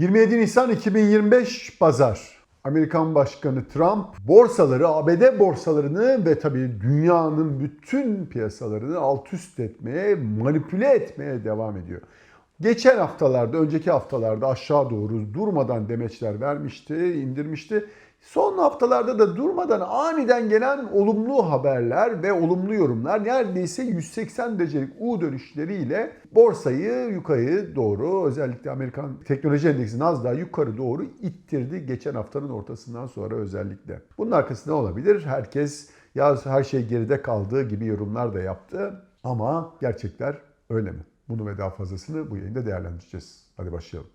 27 Nisan 2025 Pazar. Amerikan Başkanı Trump borsaları, ABD borsalarını ve tabii dünyanın bütün piyasalarını alt üst etmeye, manipüle etmeye devam ediyor. Geçen haftalarda, önceki haftalarda aşağı doğru durmadan demeçler vermişti, indirmişti. Son haftalarda da durmadan aniden gelen olumlu haberler ve olumlu yorumlar neredeyse 180 derecelik U dönüşleriyle borsayı yukarı doğru özellikle Amerikan Teknoloji Endeksi Nasdaq yukarı doğru ittirdi geçen haftanın ortasından sonra özellikle. Bunun arkasında olabilir? Herkes ya her şey geride kaldığı gibi yorumlar da yaptı ama gerçekler öyle mi? Bunu ve daha fazlasını bu yayında değerlendireceğiz. Hadi başlayalım.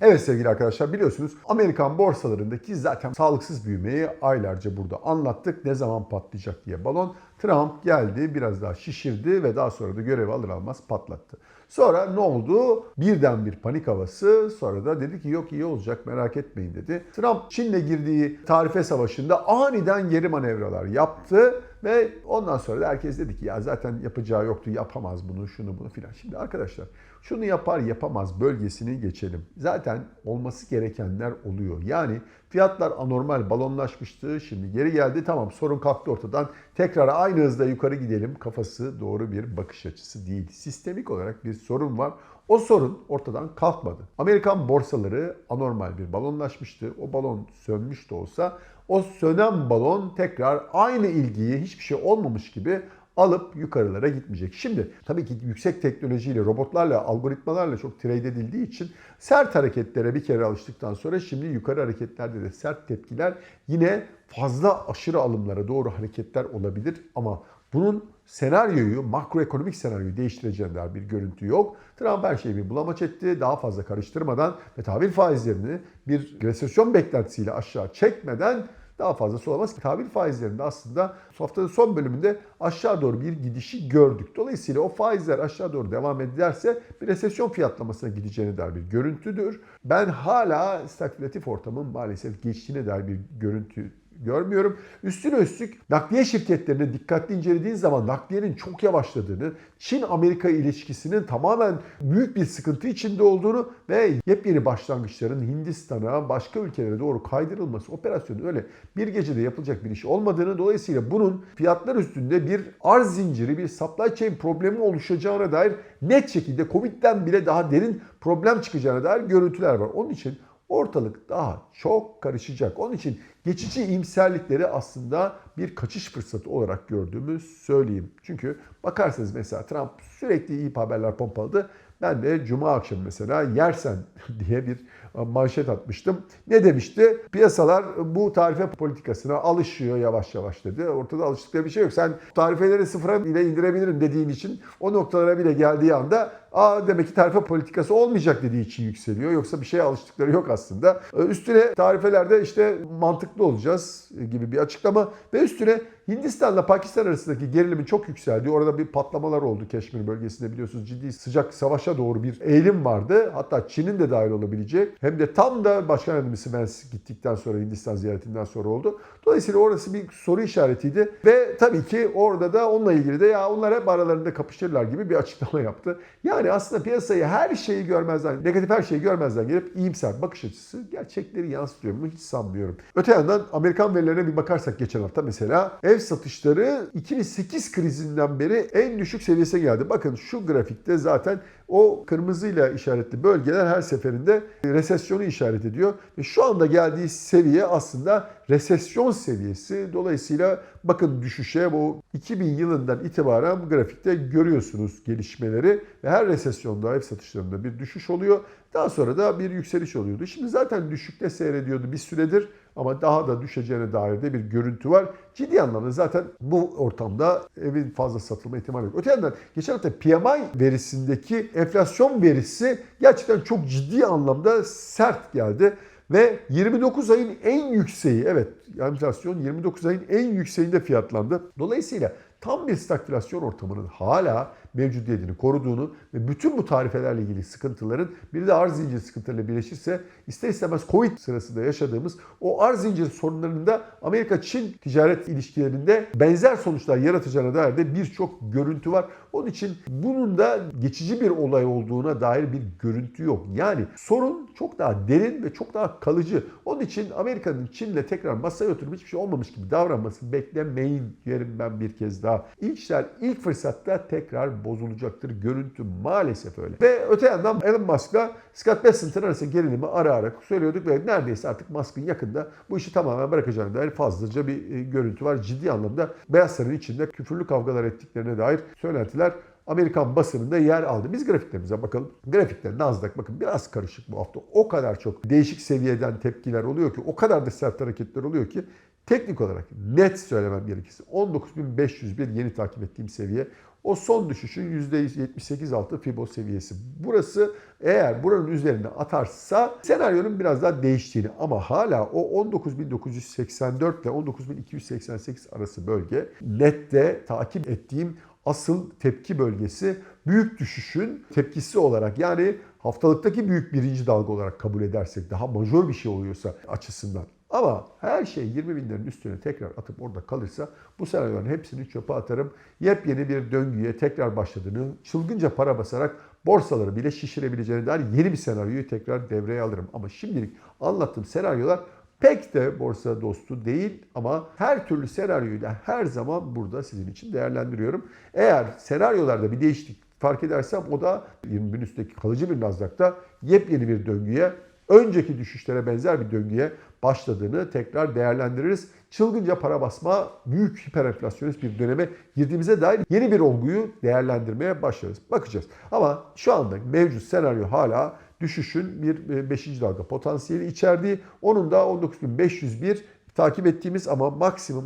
Evet sevgili arkadaşlar biliyorsunuz Amerikan borsalarındaki zaten sağlıksız büyümeyi aylarca burada anlattık. Ne zaman patlayacak diye balon. Trump geldi biraz daha şişirdi ve daha sonra da görevi alır almaz patlattı. Sonra ne oldu? Birden bir panik havası. Sonra da dedi ki yok iyi olacak merak etmeyin dedi. Trump Çin'le girdiği tarife savaşında aniden geri manevralar yaptı. Ve ondan sonra da herkes dedi ki ya zaten yapacağı yoktu yapamaz bunu şunu bunu filan. Şimdi arkadaşlar şunu yapar yapamaz bölgesini geçelim. Zaten olması gerekenler oluyor. Yani fiyatlar anormal balonlaşmıştı. Şimdi geri geldi tamam sorun kalktı ortadan. Tekrar aynı hızda yukarı gidelim. Kafası doğru bir bakış açısı değil. Sistemik olarak bir sorun var. O sorun ortadan kalkmadı. Amerikan borsaları anormal bir balonlaşmıştı. O balon sönmüş de olsa o sönen balon tekrar aynı ilgiyi hiçbir şey olmamış gibi alıp yukarılara gitmeyecek. Şimdi tabii ki yüksek teknolojiyle, robotlarla, algoritmalarla çok trade edildiği için sert hareketlere bir kere alıştıktan sonra şimdi yukarı hareketlerde de sert tepkiler yine fazla aşırı alımlara doğru hareketler olabilir ama bunun senaryoyu, makroekonomik senaryoyu değiştireceğine dair bir görüntü yok. Trump her şeyi bir bulamaç etti. Daha fazla karıştırmadan ve tahvil faizlerini bir resesyon beklentisiyle aşağı çekmeden daha fazlası olamaz. Tahvil faizlerinde aslında haftanın son bölümünde aşağı doğru bir gidişi gördük. Dolayısıyla o faizler aşağı doğru devam ederse bir resesyon fiyatlamasına gideceğine dair bir görüntüdür. Ben hala stagflatif ortamın maalesef geçtiğine dair bir görüntü görmüyorum. Üstüne üstlük nakliye şirketlerini dikkatli incelediğin zaman nakliyenin çok yavaşladığını, Çin-Amerika ilişkisinin tamamen büyük bir sıkıntı içinde olduğunu ve yepyeni başlangıçların Hindistan'a, başka ülkelere doğru kaydırılması operasyonu öyle bir gecede yapılacak bir iş olmadığını, dolayısıyla bunun fiyatlar üstünde bir arz zinciri, bir supply chain problemi oluşacağına dair net şekilde Covid'den bile daha derin problem çıkacağına dair görüntüler var. Onun için ortalık daha çok karışacak. Onun için geçici iyimserlikleri aslında bir kaçış fırsatı olarak gördüğümü söyleyeyim. Çünkü bakarsanız mesela Trump sürekli iyi haberler pompaladı. Ben de cuma akşamı mesela yersen diye bir manşet atmıştım. Ne demişti? Piyasalar bu tarife politikasına alışıyor yavaş yavaş dedi. Ortada alıştıkları bir şey yok. Sen tarifeleri sıfıra ile indirebilirim dediğin için o noktalara bile geldiği anda Aa demek ki tarife politikası olmayacak dediği için yükseliyor. Yoksa bir şeye alıştıkları yok aslında. Üstüne tarifelerde işte mantıklı olacağız gibi bir açıklama ve üstüne Hindistan'la Pakistan arasındaki gerilimin çok yükseldiği, orada bir patlamalar oldu Keşmir bölgesinde biliyorsunuz ciddi sıcak savaşa doğru bir eğilim vardı. Hatta Çin'in de dahil olabilecek. Hem de tam da Başkan Yardımcısı Vance gittikten sonra Hindistan ziyaretinden sonra oldu. Dolayısıyla orası bir soru işaretiydi ve tabii ki orada da onunla ilgili de ya onlar hep aralarında kapışırlar gibi bir açıklama yaptı. Yani aslında piyasayı her şeyi görmezden, negatif her şeyi görmezden gelip iyimser bakış açısı gerçekleri yansıtıyor mu hiç sanmıyorum. Öte yandan Amerikan verilerine bir bakarsak geçen hafta mesela ev satışları 2008 krizinden beri en düşük seviyesine geldi. Bakın şu grafikte zaten o kırmızıyla işaretli bölgeler her seferinde resesyonu işaret ediyor. Ve şu anda geldiği seviye aslında resesyon seviyesi. Dolayısıyla bakın düşüşe bu 2000 yılından itibaren bu grafikte görüyorsunuz gelişmeleri. Ve her resesyonda ev satışlarında bir düşüş oluyor. Daha sonra da bir yükseliş oluyordu. Şimdi zaten düşükte seyrediyordu bir süredir ama daha da düşeceğine dair de bir görüntü var. Ciddi anlamda zaten bu ortamda evin fazla satılma ihtimali yok. Öte yandan geçen hafta PMI verisindeki enflasyon verisi gerçekten çok ciddi anlamda sert geldi. Ve 29 ayın en yükseği, evet enflasyon 29 ayın en yükseğinde fiyatlandı. Dolayısıyla tam bir stagflasyon ortamının hala mevcudiyetini koruduğunu ve bütün bu tarifelerle ilgili sıkıntıların bir de arz zinciri sıkıntılarıyla birleşirse ister istemez Covid sırasında yaşadığımız o arz zinciri sorunlarının da Amerika-Çin ticaret ilişkilerinde benzer sonuçlar yaratacağına dair de birçok görüntü var. Onun için bunun da geçici bir olay olduğuna dair bir görüntü yok. Yani sorun çok daha derin ve çok daha kalıcı. Onun için Amerika'nın Çin'le tekrar masaya oturup hiçbir şey olmamış gibi davranmasını beklemeyin diyelim ben bir kez daha. İlkler ilk fırsatta tekrar bozulacaktır. Görüntü maalesef öyle. Ve öte yandan Elon Musk'la Scott Bessent'ın arasında gerilimi ara ara söylüyorduk ve neredeyse artık Musk'ın yakında bu işi tamamen bırakacağına dair fazlaca bir e, görüntü var. Ciddi anlamda Beyaz Sarayın içinde küfürlü kavgalar ettiklerine dair söylentiler Amerikan basınında yer aldı. Biz grafiklerimize bakalım. Grafikler Nasdaq bakın biraz karışık bu hafta. O kadar çok değişik seviyeden tepkiler oluyor ki, o kadar da sert hareketler oluyor ki teknik olarak net söylemem gerekirse 19.501 yeni takip ettiğim seviye. O son düşüşün %78 altı Fibo seviyesi. Burası eğer buranın üzerine atarsa senaryonun biraz daha değiştiğini ama hala o 19.984 ile 19.288 arası bölge nette takip ettiğim asıl tepki bölgesi büyük düşüşün tepkisi olarak yani haftalıktaki büyük birinci dalga olarak kabul edersek daha majör bir şey oluyorsa açısından. Ama her şey 20 binlerin üstüne tekrar atıp orada kalırsa bu senaryoların hepsini çöpe atarım. Yepyeni bir döngüye tekrar başladığını, çılgınca para basarak borsaları bile şişirebileceğine dair yeni bir senaryoyu tekrar devreye alırım. Ama şimdilik anlattığım senaryolar pek de borsa dostu değil ama her türlü senaryoyu da her zaman burada sizin için değerlendiriyorum. Eğer senaryolarda bir değişiklik fark edersem o da 20 bin üstteki kalıcı bir Nasdaq'ta yepyeni bir döngüye, önceki düşüşlere benzer bir döngüye başladığını tekrar değerlendiririz. Çılgınca para basma, büyük hiperenflasyonist bir döneme girdiğimize dair yeni bir olguyu değerlendirmeye başlarız. Bakacağız. Ama şu anda mevcut senaryo hala düşüşün bir 5. dalga potansiyeli içerdiği. Onun da 19.501 takip ettiğimiz ama maksimum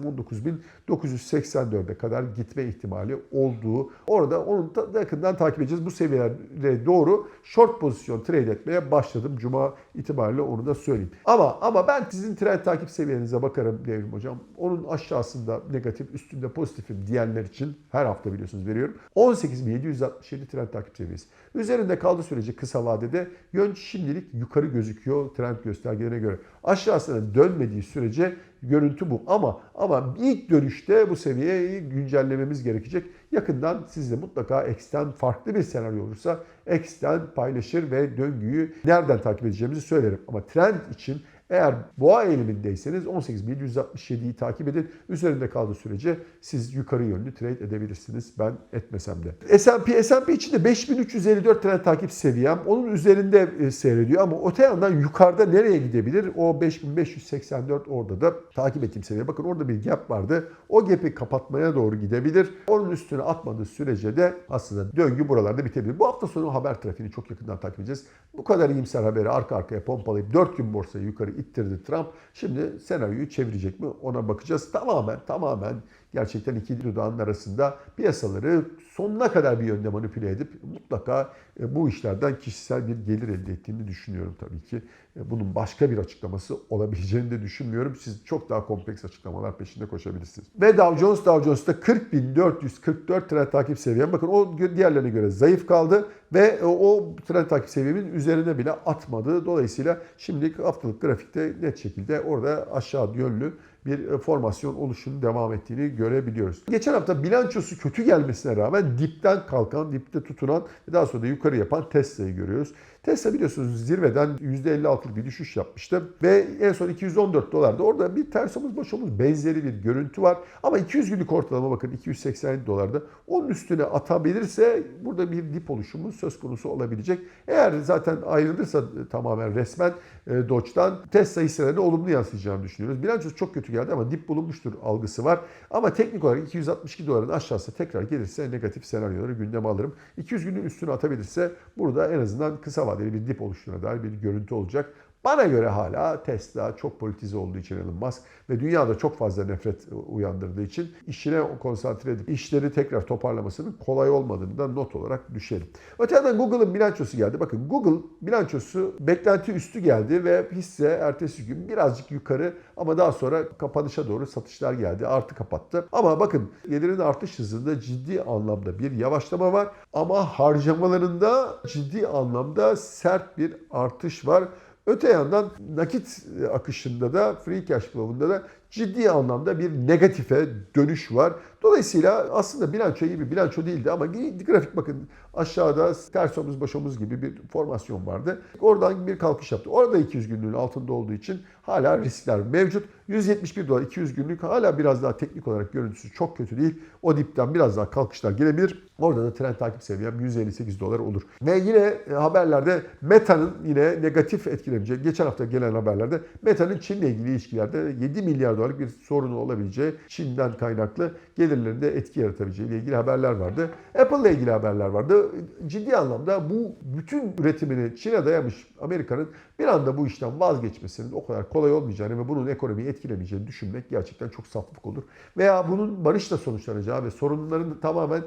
19.984'e kadar gitme ihtimali olduğu. Orada onu da yakından takip edeceğiz. Bu seviyelere doğru short pozisyon trade etmeye başladım. Cuma itibariyle onu da söyleyeyim. Ama ama ben sizin trend takip seviyenize bakarım Devrim Hocam. Onun aşağısında negatif, üstünde pozitifim diyenler için her hafta biliyorsunuz veriyorum. 18.767 trend takip seviyesi. Üzerinde kaldığı sürece kısa vadede yön şimdilik yukarı gözüküyor trend göstergelerine göre. Aşağısına dönmediği sürece görüntü bu. Ama ama ilk dönüşte bu seviyeyi güncellememiz gerekecek. Yakından sizle mutlaka X'ten farklı bir senaryo olursa X'ten paylaşır ve döngüyü nereden takip edeceğimizi söylerim. Ama trend için eğer boğa eğilimindeyseniz 18.767'yi takip edin. Üzerinde kaldığı sürece siz yukarı yönlü trade edebilirsiniz. Ben etmesem de. S&P, S&P için de 5354 trend takip seviyem. Onun üzerinde e, seyrediyor ama öte yandan yukarıda nereye gidebilir? O 5584 orada da takip ettiğim seviye. Bakın orada bir gap vardı. O gap'i kapatmaya doğru gidebilir. Onun üstüne atmadığı sürece de aslında döngü buralarda bitebilir. Bu hafta sonu haber trafiğini çok yakından takip edeceğiz. Bu kadar iyimser haberi arka arkaya pompalayıp 4 gün borsayı yukarı ittirdi Trump. Şimdi senaryoyu çevirecek mi ona bakacağız. Tamamen tamamen gerçekten iki dudağın arasında piyasaları sonuna kadar bir yönde manipüle edip mutlaka e, bu işlerden kişisel bir gelir elde ettiğini düşünüyorum tabii ki. E, Bunun başka bir açıklaması olabileceğini de düşünmüyorum. Siz çok daha kompleks açıklamalar peşinde koşabilirsiniz. Ve Dow Jones, Dow Jones'ta 40.444 trend takip seviyem. Bakın o diğerlerine göre zayıf kaldı ve o trend takip seviyemin üzerine bile atmadı. Dolayısıyla şimdilik haftalık grafikte net şekilde orada aşağı yönlü bir e, formasyon oluşunun devam ettiğini görebiliyoruz. Geçen hafta bilançosu kötü gelmesine rağmen dipten kalkan, dipte tutunan ve daha sonra da yukarı yapan Tesla'yı görüyoruz. Tesla biliyorsunuz zirveden %56'lık bir düşüş yapmıştı ve en son 214 dolarda orada bir ters omuz boş omuz benzeri bir görüntü var. Ama 200 günlük ortalama bakın 287 dolarda onun üstüne atabilirse burada bir dip oluşumu söz konusu olabilecek. Eğer zaten ayrılırsa tamamen resmen e, Doge'dan Tesla hisselerine olumlu yansıyacağını düşünüyoruz. Bilançosu çok kötü geldi ama dip bulunmuştur algısı var. Ama teknik olarak 262 doların aşağısı tekrar gelirse negatif senaryoları gündeme alırım. 200 günün üstüne atabilirse burada en azından kısa vadeli bir dip oluştuğuna dair bir görüntü olacak. Bana göre hala Tesla çok politize olduğu için Elon Musk ve dünyada çok fazla nefret uyandırdığı için işine konsantre edip işleri tekrar toparlamasının kolay olmadığını da not olarak düşelim. Öte yandan Google'ın bilançosu geldi. Bakın Google bilançosu beklenti üstü geldi ve hisse ertesi gün birazcık yukarı ama daha sonra kapanışa doğru satışlar geldi. Artı kapattı. Ama bakın gelirin artış hızında ciddi anlamda bir yavaşlama var ama harcamalarında ciddi anlamda sert bir artış var. Öte yandan nakit akışında da free cash flow'unda da ciddi anlamda bir negatife dönüş var. Dolayısıyla aslında bilanço iyi bir bilanço değildi ama grafik bakın aşağıda ters omuz baş gibi bir formasyon vardı. Oradan bir kalkış yaptı. Orada 200 günlüğün altında olduğu için hala riskler mevcut. 171 dolar 200 günlük hala biraz daha teknik olarak görüntüsü çok kötü değil. O dipten biraz daha kalkışlar gelebilir. Orada da trend takip seviyem 158 dolar olur. Ve yine haberlerde Meta'nın yine negatif etkileneceği, geçen hafta gelen haberlerde Meta'nın Çin'le ilgili ilişkilerde 7 milyar dolarlık bir sorunu olabileceği Çin'den kaynaklı gelirlerinde etki yaratabileceği ile ilgili haberler vardı. Apple ile ilgili haberler vardı. Ciddi anlamda bu bütün üretimini Çin'e dayamış Amerika'nın bir anda bu işten vazgeçmesinin o kadar kolay olmayacağını ve bunun ekonomiyi etkilemeyeceğini düşünmek gerçekten çok saflık olur. Veya bunun barışla sonuçlanacağı ve sorunların tamamen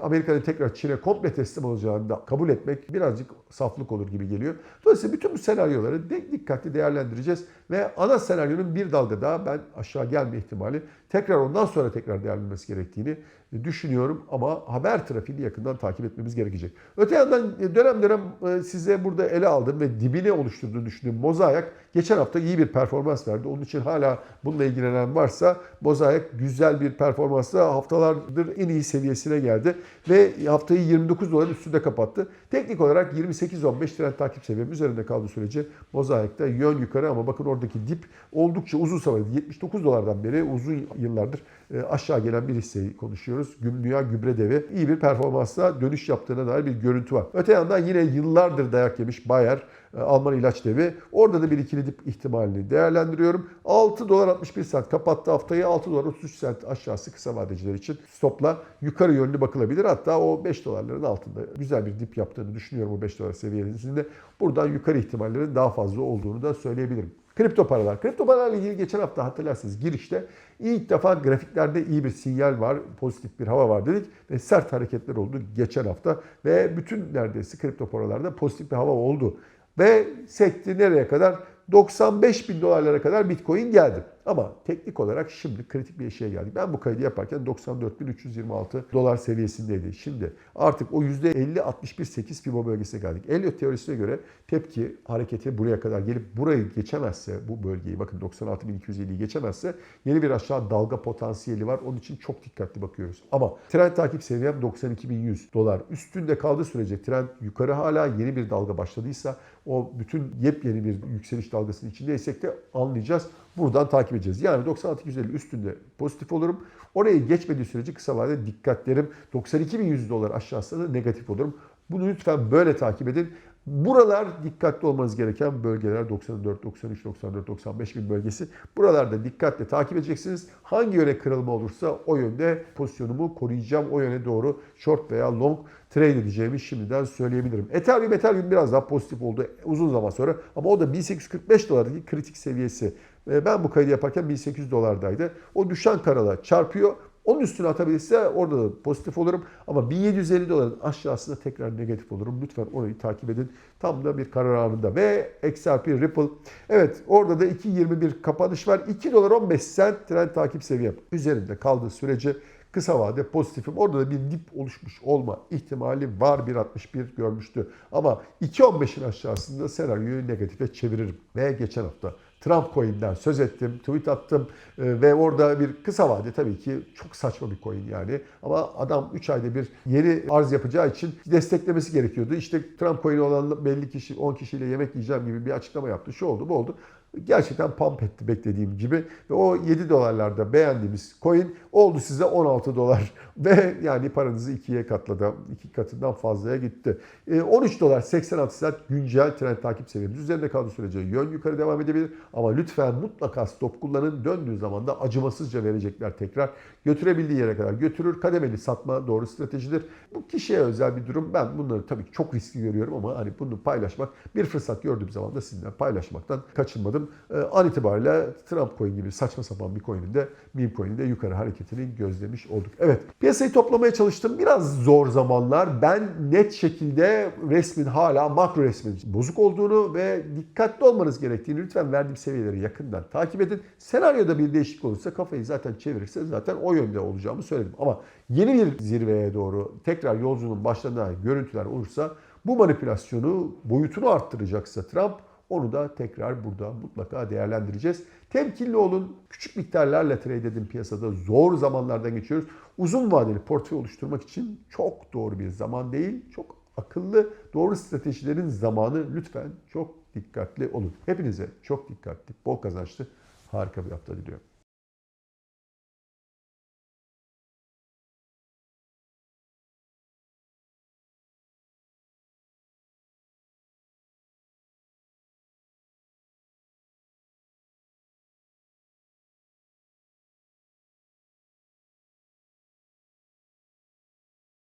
Amerika'nın tekrar Çin'e komple teslim olacağını da kabul etmek birazcık saflık olur gibi geliyor. Dolayısıyla bütün bu senaryoları dikkatli değerlendireceğiz ve ana senaryonun bir dalga daha ben aşağı gelme ihtimali tekrar ondan sonra tekrar değerlenmesi gerektiğini düşünüyorum ama haber trafiğini yakından takip etmemiz gerekecek. Öte yandan dönem dönem size burada ele aldım ve dibine oluşturduğunu düşündüğüm Mozaik geçen hafta iyi bir performans verdi. Onun için hala bununla ilgilenen varsa Mozaik güzel bir performansla haftalardır en iyi seviyesine geldi ve haftayı 29 doların üstünde kapattı. Teknik olarak 28-15 trend takip seviyem üzerinde kaldığı sürece Mozaik'te yön yukarı ama bakın oradaki dip oldukça uzun zaman 79 dolardan beri uzun yıllardır aşağı gelen bir hisseyi konuşuyoruz. Dünya gübre devi iyi bir performansla dönüş yaptığına dair bir görüntü var. Öte yandan yine yıllardır dayak yemiş Bayer Alman ilaç devi. Orada da bir ikili dip ihtimalini değerlendiriyorum. 6 dolar 61 sent kapattı haftayı. 6 dolar 33 sent aşağısı kısa vadeciler için stopla yukarı yönlü bakılabilir. Hatta o 5 dolarların altında güzel bir dip yaptığını düşünüyorum o 5 dolar seviyesinde. Buradan yukarı ihtimallerin daha fazla olduğunu da söyleyebilirim. Kripto paralar. Kripto paralarla ilgili geçen hafta hatırlarsınız girişte ilk defa grafiklerde iyi bir sinyal var, pozitif bir hava var dedik ve sert hareketler oldu geçen hafta ve bütün neredeyse kripto paralarda pozitif bir hava oldu. Ve sekti nereye kadar? 95 bin dolarlara kadar Bitcoin geldi. Ama teknik olarak şimdi kritik bir eşiğe geldik. Ben bu kaydı yaparken 94.326 dolar seviyesindeydi. Şimdi artık o %50-61-8 FIBO bölgesine geldik. Elliot teorisine göre tepki hareketi buraya kadar gelip burayı geçemezse bu bölgeyi bakın 96.250'yi geçemezse yeni bir aşağı dalga potansiyeli var. Onun için çok dikkatli bakıyoruz. Ama trend takip seviyem 92.100 dolar. Üstünde kaldığı sürece trend yukarı hala yeni bir dalga başladıysa o bütün yepyeni bir yükseliş dalgasının içindeysek de anlayacağız. Buradan takip edeceğiz. Yani 96.250 üstünde pozitif olurum. Orayı geçmediği sürece kısa vadede dikkatlerim 92.100 dolar aşağısında da negatif olurum. Bunu lütfen böyle takip edin. Buralar dikkatli olmanız gereken bölgeler 94, 93, 94, 95 bin bölgesi. Buralarda dikkatle takip edeceksiniz. Hangi yöne kırılma olursa o yönde pozisyonumu koruyacağım. O yöne doğru short veya long trade edeceğimi şimdiden söyleyebilirim. Ethereum, Ethereum biraz daha pozitif oldu uzun zaman sonra. Ama o da 1845 dolardaki kritik seviyesi. Ben bu kaydı yaparken 1800 dolardaydı. O düşen karalar çarpıyor. Onun üstüne atabilirse orada da pozitif olurum. Ama 1750 doların aşağısında tekrar negatif olurum. Lütfen orayı takip edin. Tam da bir karar anında. Ve XRP Ripple. Evet orada da 2.21 kapanış var. 2 dolar 15 sent trend takip seviyem. Üzerinde kaldığı sürece kısa vade pozitifim. Orada da bir dip oluşmuş olma ihtimali var. 1.61 görmüştü. Ama 2.15'in aşağısında senaryoyu negatife çeviririm. Ve geçen hafta Trump coin'den söz ettim, tweet attım ve orada bir kısa vade tabii ki çok saçma bir coin yani. Ama adam 3 ayda bir yeni arz yapacağı için desteklemesi gerekiyordu. İşte Trump coin'i olan belli kişi 10 kişiyle yemek yiyeceğim gibi bir açıklama yaptı. Şu oldu bu oldu. Gerçekten pump etti beklediğim gibi. Ve o 7 dolarlarda beğendiğimiz coin oldu size 16 dolar. Ve yani paranızı ikiye katladı. iki katından fazlaya gitti. 13 dolar 86 sent güncel trend takip seviyemiz. Üzerinde kaldığı sürece yön yukarı devam edebilir. Ama lütfen mutlaka stop kullanın. Döndüğü zaman da acımasızca verecekler tekrar. Götürebildiği yere kadar götürür. Kademeli satma doğru stratejidir. Bu kişiye özel bir durum. Ben bunları tabii çok riskli görüyorum ama hani bunu paylaşmak bir fırsat gördüğüm zaman da sizinle paylaşmaktan kaçınmadım. Ee, an itibariyle Trump coin gibi saçma sapan bir coin'in de meme coin'in de yukarı hareketini gözlemiş olduk. Evet piyasayı toplamaya çalıştım. Biraz zor zamanlar. Ben net şekilde resmin hala makro resmin bozuk olduğunu ve dikkatli olmanız gerektiğini lütfen verdiğim seviyeleri yakından takip edin. Senaryoda bir değişiklik olursa kafayı zaten çevirirse zaten o yönde olacağımı söyledim. Ama yeni bir zirveye doğru tekrar yolculuğun başladığı görüntüler olursa bu manipülasyonu boyutunu arttıracaksa Trump onu da tekrar burada mutlaka değerlendireceğiz. Temkinli olun. Küçük miktarlarla trade edin piyasada. Zor zamanlardan geçiyoruz. Uzun vadeli portföy oluşturmak için çok doğru bir zaman değil. Çok akıllı, doğru stratejilerin zamanı lütfen çok dikkatli olun. Hepinize çok dikkatli, bol kazançlı, harika bir hafta diliyorum.